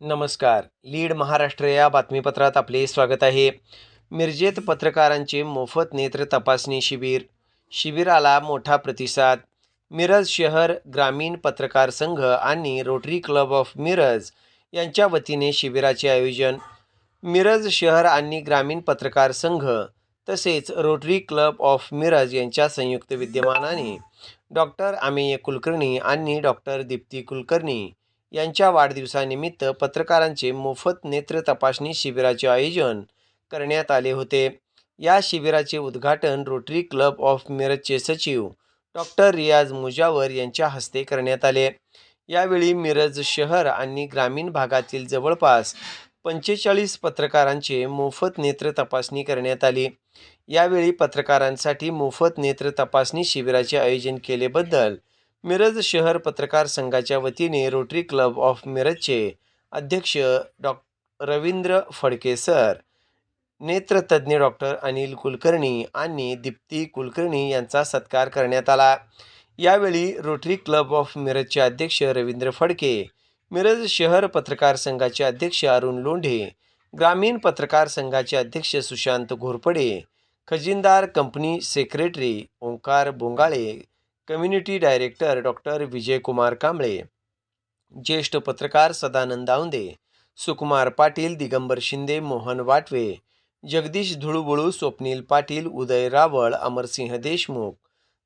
नमस्कार. लीड महाराष्ट्र या बातमीपत्रात आपले स्वागत आहे. मिरजेत पत्रकारांचे मोफत नेत्र तपासणी शिबिर. शिबिराला मोठा प्रतिसाद. मिरज शहर ग्रामीण पत्रकार संघ आणि रोटरी क्लब ऑफ मिरज यांच्या वतीने शिबिराचे आयोजन. मिरज शहर आणि ग्रामीण पत्रकार संघ तसेच रोटरी क्लब ऑफ मिरज यांच्या संयुक्त विद्यमानाने डॉक्टर अमेय कुलकर्णी आणि डॉक्टर दीप्ती कुलकर्णी यांच्या वाढदिवसानिमित्त पत्रकारांचे मोफत नेत्र तपासणी शिबिराचे आयोजन करण्यात आले होते. या शिबिराचे उद्घाटन रोटरी क्लब ऑफ मिरजचे सचिव डॉक्टर रियाज मुजावर यांच्या हस्ते करण्यात आले. यावेळी मिरज शहर आणि ग्रामीण भागातील जवळपास पंचेचाळीस पत्रकारांचे मोफत नेत्र तपासणी करण्यात आली. यावेळी पत्रकारांसाठी मोफत नेत्र तपासणी शिबिराचे आयोजन केलेबद्दल मिरज शहर पत्रकार संघाच्या वतीने रोटरी क्लब ऑफ मिरजचे अध्यक्ष डॉ. रवींद्र फडके सर नेत्रतज्ज्ञ डॉक्टर अनिल कुलकर्णी आणि दीप्ती कुलकर्णी यांचा सत्कार करण्यात आला. यावेळी रोटरी क्लब ऑफ मिरजचे अध्यक्ष रवींद्र फडके मिरज शहर पत्रकार संघाचे अध्यक्ष अरुण लोंढे ग्रामीण पत्रकार संघाचे अध्यक्ष Sushant Ghorpade खजिनदार company secretary Omkar Bongale community director doctor Vijaykumar Kamble ज्येष्ठ पत्रकार सदानंद औंदे सुकुमार पाटील दिगंबर शिंदे मोहन वाटवे जगदीश धुळुबुळू स्वप्नील पाटील उदय रावळ अमरसिंह देशमुख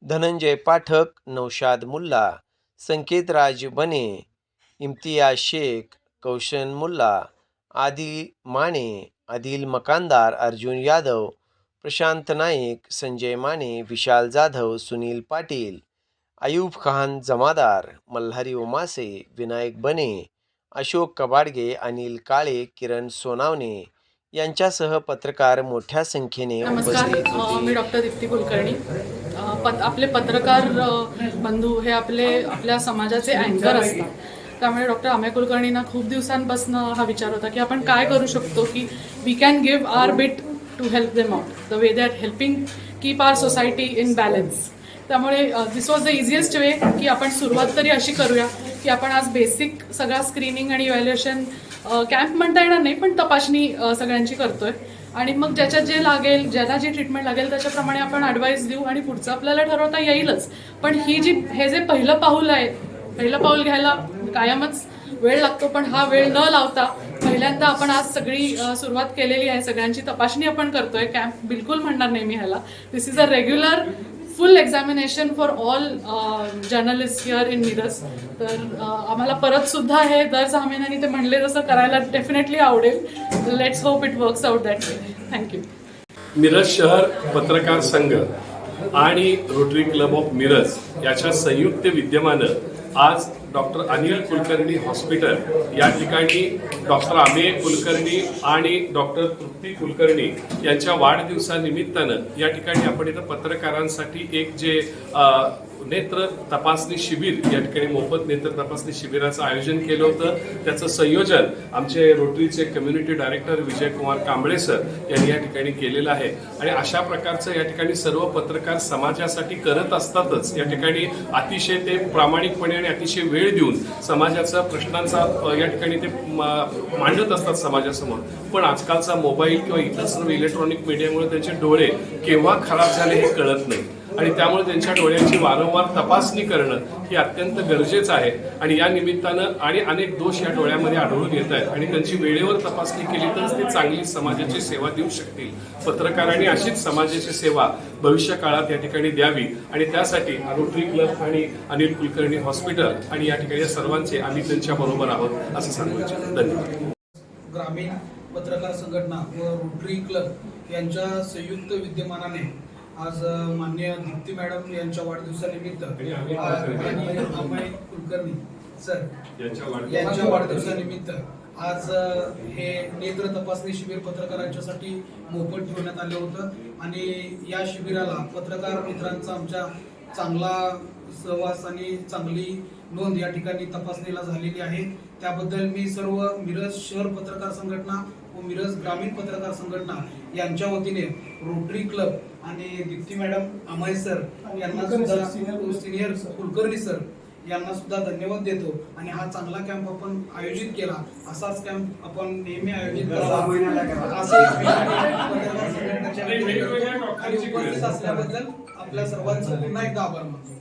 धनंजय पाठक नौशाद मुल्ला संकेतराज बने इम्तियाज शेख कौशन मुल्ला आदी माने आदिल मकानदार अर्जुन यादव प्रशांत नाईक संजय माने विशाल जाधव सुनील पाटील अयूब खान जमादार मल्हारी उमासे विनायक बने अशोक कबाडगे अनिल काळे किरण सोनावणे यांच्यासह पत्रकार मोठ्या संख्येने नमस्कार. मी डॉक्टर दीप्ती कुलकर्णी. पत आपले पत्रकार बंधू हे आपले आपल्या समाजाचे अँकर असतात. त्यामुळे डॉक्टर अमय कुलकर्णींना खूप दिवसांपासून हा विचार होता की आपण काय करू शकतो की we can give our bit to help them out the way that helping keep our society in balance त्यामुळे this was the easiest way की आपण सुरुवात तरी अशी करूया की आपण आज बेसिक सगळा स्क्रीनिंग आणि इव्हॅल्युएशन कॅम्प म्हणता येणार नाही पण तपासणी सगळ्यांची करतोय. आणि मग ज्याच्यात जे लागेल ज्याला जी ट्रीटमेंट लागेल त्याच्याप्रमाणे आपण ॲडवाईस देऊ आणि पुढचं आपल्याला ठरवता येईलच. पण ही जी हे जे पहिलं पाऊल आहे पहिलं पाऊल घ्यायला कायमच वेळ लागतो पण हा वेळ न लावता पहिल्यांदा आपण आज सगळी सुरुवात केलेली आहे सगळ्यांची तपासणी आपण करतोय. कॅम्प बिलकुल म्हणणार नाही मी ह्याला. This is a regular full examination for all journalist here in Miraj तर uh, आम्हाला परत सुद्धा हे दर सहा महिन्यांनी ते म्हणले तसं करायला डेफिनेटली आवडेल. Let's hope it works out that thank you Miraj शहर पत्रकार संघ आणि रोटरी क्लब ऑफ मिरज याच्या संयुक्त विद्यमानं आज डॉक्टर अनिल कुलकर्णी हॉस्पिटल या ठिकाणी डॉक्टर अमेय कुलकर्णी आणि डॉक्टर तृप्ती कुलकर्णी यांच्या वाढदिवसानिमित्तानं या ठिकाणी आपण इथं पत्रकारांसाठी एक जे नेत्र तपासणी शिबिर या ठिकाणी मोफत नेत्र तपासणी शिबिराचं आयोजन केलं होतं. त्याचं संयोजन आमचे रोटरीचे community director Vijaykumar Kamble sir यांनी या ठिकाणी केलेलं आहे. आणि अशा प्रकारचं या ठिकाणी सर्व पत्रकार समाजासाठी करत असतातच या ठिकाणी अतिशय ते प्रामाणिकपणे आणि अतिशय वेळ देऊन समाजाचा प्रश्नांचा या ठिकाणी ते मांडत असतात समाजासमोर. पण आजकालचा मोबाईल किंवा इतर सर्व इलेक्ट्रॉनिक मीडियामुळे त्यांचे डोळे केव्हा खराब झाले हे कळत नाही. आणि त्यामुळे त्यांच्या डोळ्यांची वारंवार तपासणी करणं हे अत्यंत गरजेचं आहे. आणि या निमित्तानं आणि अनेक दोष या डोळ्यामध्ये आढळून येत आहेत. आणि त्यांची वेळेवर तपासणी केली तरच ते चांगली समाजाची सेवा देऊ शकतील. पत्रकारांनी अशीच समाजाची सेवा भविष्य काळात या ठिकाणी द्यावी. आणि त्यासाठी रोटरी क्लब आणि अनिल कुलकर्णी हॉस्पिटल आणि या ठिकाणी सर्वांचे आम्ही त्यांच्या बरोबर आहोत असं सांगू इच्छितो धन्यवाद. ग्रामीण पत्रकार संघटना व रोटरी क्लब यांच्या संयुक्त विद्यमानाने आज माननीय दीप्ती मॅडम यांच्या वाढदिवसानिमित्त आणि अमय कुलकर्णी सर यांच्या वाढदिवसानिमित्त. आज हे नेत्र तपासणी शिबिर पत्रकारांच्यासाठी मोफत ठेवण्यात आलं होतं. आणि या शिबिराला पत्रकार मित्रांचा आमच्या चांगला सहवास आणि चांगली नोंद या ठिकाणी तपासणीला झालेली आहे. त्याबद्दल मी सर्व मिरज शहर पत्रकार संघटना व मिरज ग्रामीण पत्रकार संघटना यांच्या वतीने रोटरी क्लब आणि दीप्ती मॅडम अमय सर यांना सुद्धा सिनियर कुलकर्णी सर यांना सुद्धा धन्यवाद देतो आणि हा चांगला कॅम्प आपण आयोजित केला. असाच कॅम्प आपण नेहमी आयोजित करावा. असे. आणि उपस्थित असल्याबद्दल आपल्या सर्वांचं पुन्हा एकदा आभार मानतो.